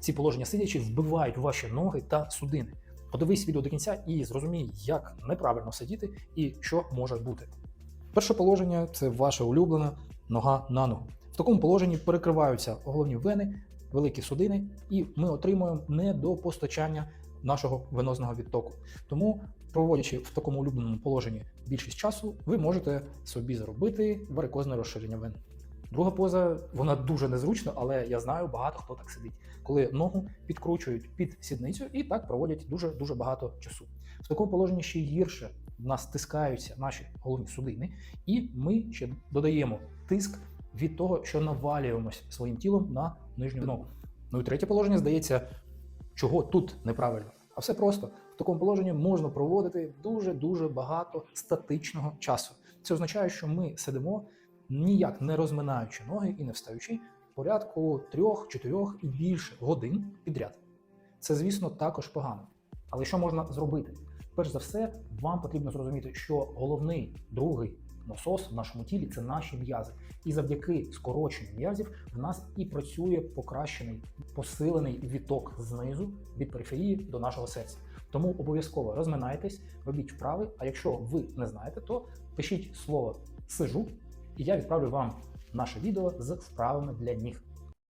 Ці положення сидячи вбивають ваші ноги та судини. Подивись відео до кінця і зрозумій, як неправильно сидіти і що може бути. Перше положення це ваша улюблена нога на ногу. В такому положенні перекриваються головні вени, великі судини, і ми отримуємо недопостачання нашого венозного відтоку. Тому, проводячи в такому улюбленому положенні більшість часу, ви можете собі зробити варикозне розширення вен. Друга поза, вона дуже незручна, але я знаю, багато хто так сидить, коли ногу підкручують під сідницю і так проводять дуже дуже багато часу. В такому положенні ще гірше в нас стискаються наші головні судини, і ми ще додаємо тиск від того, що навалюємось своїм тілом на нижню ногу. Ну і третє положення здається, чого тут неправильно. А все просто в такому положенні можна проводити дуже дуже багато статичного часу. Це означає, що ми сидимо ніяк не розминаючи ноги і не встаючи порядку трьох, чотирьох і більше годин підряд. Це, звісно, також погано. Але що можна зробити? Перш за все, вам потрібно зрозуміти, що головний другий насос в нашому тілі це наші м'язи. І завдяки скороченню м'язів в нас і працює покращений, посилений відток знизу від периферії до нашого серця. Тому обов'язково розминайтесь, робіть вправи. А якщо ви не знаєте, то пишіть слово сижу, і я відправлю вам наше відео з вправами для ніг.